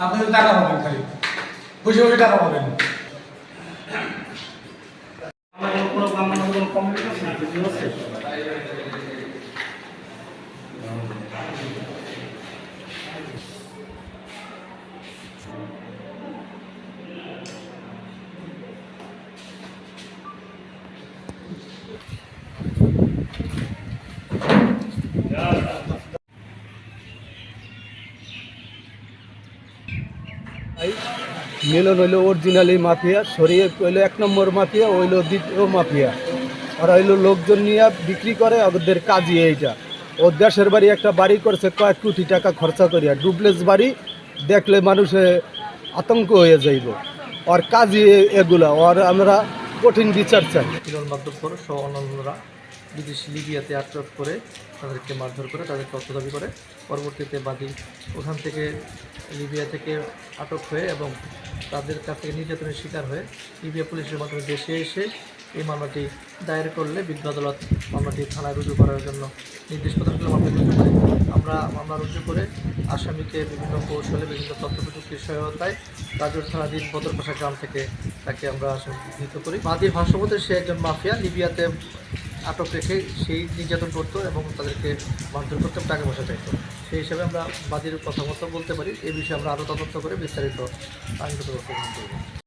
আপনি টাকা পাবেন খালি বসে বসে টাকা পাবেন আমার কোনো আমার কোনো কমিউনিকেশন আছে? মিলন হইল অরিজিনালি মাফিয়া, সরিয়ে হইল এক নম্বর মাফিয়া, হইল দ্বিতীয় মাফিয়া। ওরা হইল লোকজন নিয়ে বিক্রি করে, ওদের কাজই এইটা। ও দেশের বাড়ি একটা বাড়ি করছে, কয়েক কোটি টাকা খরচা করিয়া। ডুপ্লেস বাড়ি, দেখলে মানুষে আতঙ্ক হয়ে যাইব। ওর কাজই এগুলা। ওর আমরা কঠিন বিচার চাই। কিরণ মাধ্যমপর সহ অন্যান্যরা বিদেশি লিবিয়াতে আটক করে, তাদেরকে মারধর করে, তাদেরকে অর্থ দাবি করে। পরবর্তীতে বাদী ওখান থেকে লিবিয়া থেকে আটক হয়ে এবং তাদের কাছ থেকে নির্যাতনের শিকার হয়ে লিবিয়া পুলিশের মাধ্যমে দেশে এসে এই মামলাটি দায়ের করলে বিজ্ঞ আদালত মামলাটি থানায় রুজু করার জন্য নির্দেশ প্রদান করলে মামলা রুজু করে। আমরা মামলা রুজু করে আসামিকে বিভিন্ন কৌশলে বিভিন্ন তথ্য প্রযুক্তির সহায়তায় রাজুর থানাধীন বদরপাশা গ্রাম থেকে তাকে আমরা আসামিত করি। বাদী ভাষ্যমতে সে একজন মাফিয়া। লিবিয়াতে আটক রেখে সেই নির্যাতন করতো এবং তাদেরকে মারধর করতে টাকা পয়সা চাইতো সেই হিসাবে আমরা বাজির কথাবার্তা বলতে পারি। এই বিষয়ে আমরা আরও তদন্ত করে বিস্তারিত আইনগত ব্যবস্থা গ্রহণ করব।